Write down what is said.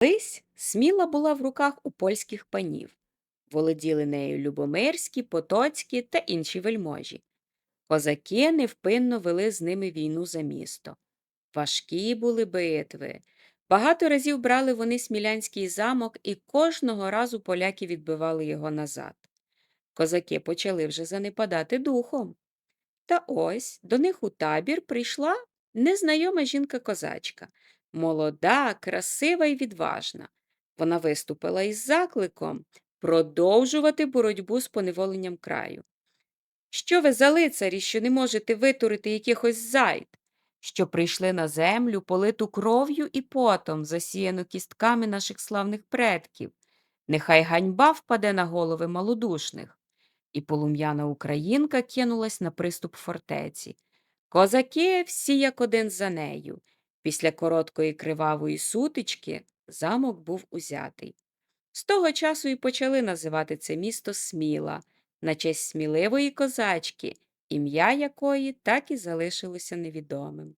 Колись сміла була в руках у польських панів. Володіли нею Любомирські, Потоцькі та інші вельможі. Козаки невпинно вели з ними війну за місто. Важкі були битви. Багато разів брали вони смілянський замок, і кожного разу поляки відбивали його назад. Козаки почали вже занепадати духом. Та ось до них у табір прийшла незнайома жінка-козачка, молода, красива і відважна. Вона виступила із закликом продовжувати боротьбу з поневоленням краю. Що ви за лицарі, що не можете витурити якихось зайд, що прийшли на землю, политу кров'ю і потом, засіяну кістками наших славних предків? Нехай ганьба впаде на голови малодушних. І полум'яна українка кинулась на приступ фортеці. Козаки всі як один за нею. Після короткої кривавої сутички замок був узятий. З того часу і почали називати це місто Сміла, на честь сміливої козачки, ім'я якої так і залишилося невідомим.